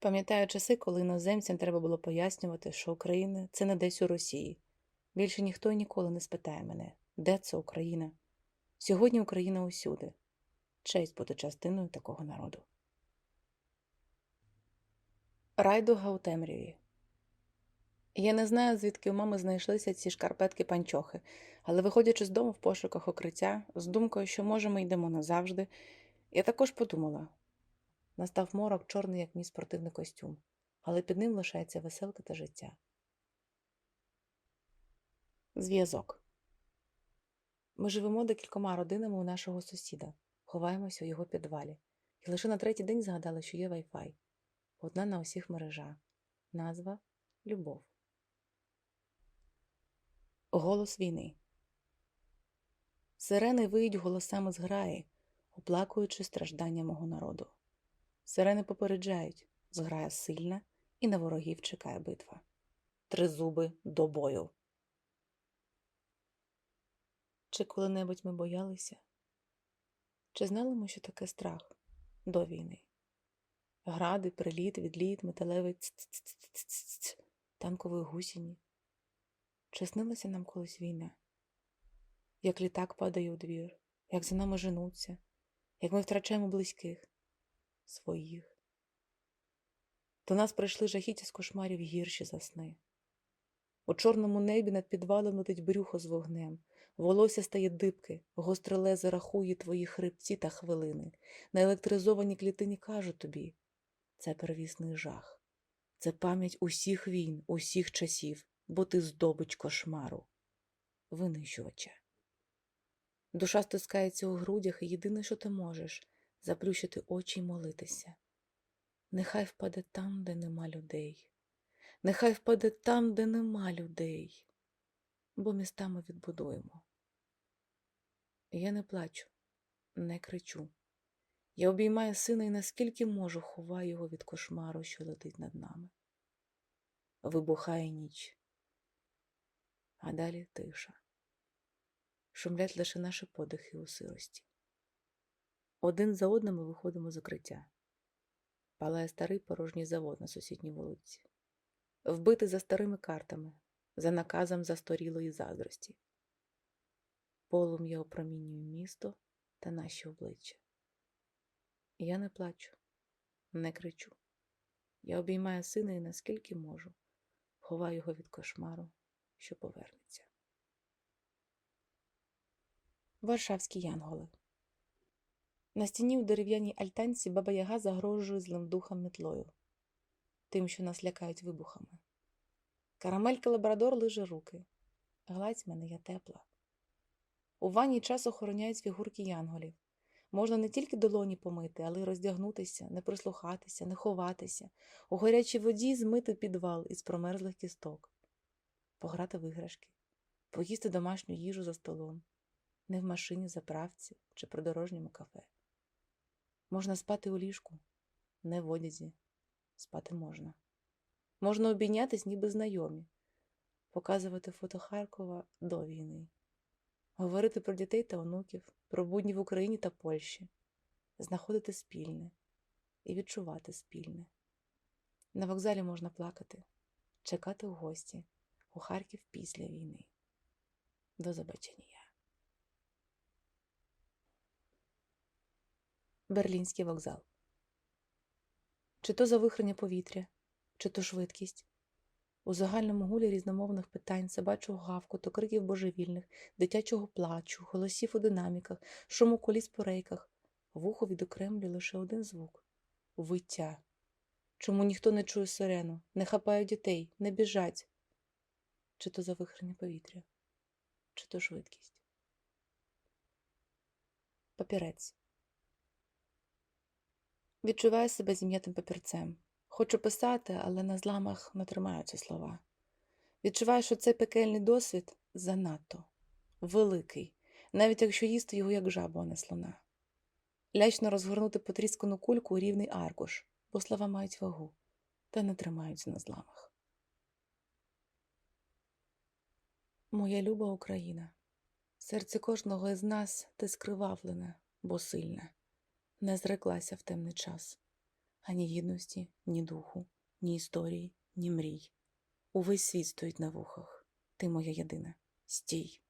Пам'ятаю часи, коли іноземцям треба було пояснювати, що Україна це не десь у Росії. Більше ніхто ніколи не спитає мене, де це Україна. Сьогодні Україна усюди. Честь бути частиною такого народу. Райдуга у темряві. Я не знаю, звідки у мами знайшлися ці шкарпетки панчохи, але, виходячи з дому в пошуках укриття, з думкою, що може ми йдемо назавжди, я також подумала настав морок, чорний, як мій спортивний костюм, але під ним лишається веселка та життя. Зв'язок. Ми живемо декількома родинами у нашого сусіда, ховаємося у його підвалі, і лише на третій день згадали, що є Wi-Fi. Одна на усіх мережа. Назва Любов. Голос війни. Сирени виють голосами зграї, оплакуючи страждання мого народу. Сирени попереджають, зграя сильна, і на ворогів чекає битва. Тризуби до бою. Чи коли-небудь ми боялися? Чи знали ми, що таке страх до війни? Гради, приліт, відліт, металевий ц-ц-ц-ц-ц, танкової гусіні. Чи снилася нам колись війна? Як літак падає у двір, як за нами женуться, як ми втрачаємо близьких, своїх. До нас прийшли жахіття з кошмарів гірші за сни. У чорному небі над підвалом летить брюхо з вогнем, волосся стає дибки, гостре лезе рахує твої хребці та хвилини. На електризованій клітині кажуть тобі це первісний жах, це пам'ять усіх війн, усіх часів, бо ти здобич кошмару, винищувача. Душа стискається у грудях, і єдине, що ти можеш заплющити очі й молитися. Нехай впаде там, де нема людей, нехай впаде там, де нема людей, бо міста ми відбудуємо. Я не плачу, не кричу. Я обіймаю сина і наскільки можу, ховаю його від кошмару, що летить над нами. Вибухає ніч, а далі тиша. Шумлять лише наші подихи у сирості. Один за одним ми виходимо з укриття. Палає старий порожній завод на сусідній вулиці, вбитий за старими картами, за наказом застарілої заздрості. Полум'я опромінює місто та наші обличчя. Я не плачу, не кричу. Я обіймаю сина і наскільки можу, ховаю його від кошмару, що повернеться. Варшавські янголи на стіні у дерев'яній альтанці баба Яга загрожує злим духом метлою, тим, що нас лякають вибухами. Карамелька лабрадор лиже руки. Гладь мене, я тепла. У ванні час охороняють фігурки янголів. Можна не тільки долоні помити, але й роздягнутися, не прислухатися, не ховатися, у гарячій воді змити підвал із промерзлих кісток, пограти в іграшки, поїсти домашню їжу за столом, не в машині, заправці чи придорожньому кафе. Можна спати у ліжку, не в одязі. Спати можна. Можна обійнятись, ніби знайомі, показувати фото Харкова до війни, говорити про дітей та онуків, про будні в Україні та Польщі, знаходити спільне і відчувати спільне. На вокзалі можна плакати, чекати в гості у Харків після війни. До побачення. Берлінський вокзал. Чи то завихрення повітря, чи то швидкість. У загальному гулі різномовних питань, собачого гавкоту, криків божевільних, дитячого плачу, голосів у динаміках, шуму коліс по рейках, вухо відокремлює лише один звук виття. Чому ніхто не чує сирену, не хапають дітей, не біжать? Чи то завихрення повітря, чи то швидкість. Папірець. Відчуваю себе зім'ятим папірцем. Хочу писати, але на зламах не тримаються слова. Відчуваю, що цей пекельний досвід занадто великий, навіть якщо їсти його як жабу, а не слона. Лячно розгорнути потріскану кульку у рівний аркуш, бо слова мають вагу, та не тримаються на зламах. Моя люба Україна, серце кожного із нас ти скривавлене, бо сильне не зреклася в темний час. Ані гідності, ні духу, ні історії, ні мрій. Увесь світ стоїть на вухах. Ти моя єдина. Стій.